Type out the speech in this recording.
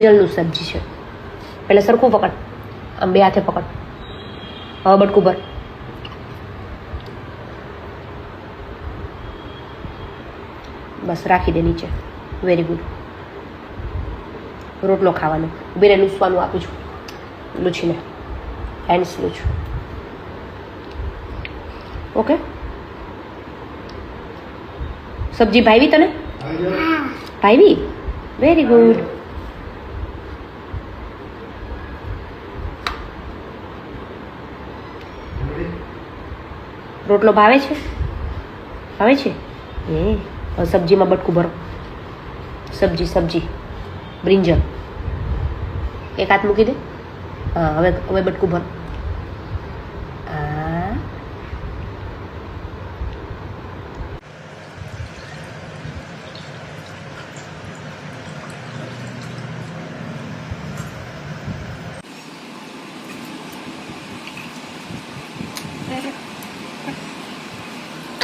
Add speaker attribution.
Speaker 1: જલનું સબ્જી છે એટલે સરખું પકડ આમ બે હાથે પકડ હવે બટકું ભર બસ રાખી દે નીચે વેરી ગુડ રોટલો ખાવાનો ઉભીને લૂછવાનું આપું છું લૂછીને હેન્ડ્સ લૂછ ઓકે સબ્જી ભાવી તને ભાવી વેરી ગુડ રોટલો ભાવે છે? ભાવે છે? એ સબ્જીમાં બટકું ભરો. સબ્જી સબ્જી. બ્રિંજલ. એક હાથ મૂકી દે. હા, હવે હવે બટકું ભરો.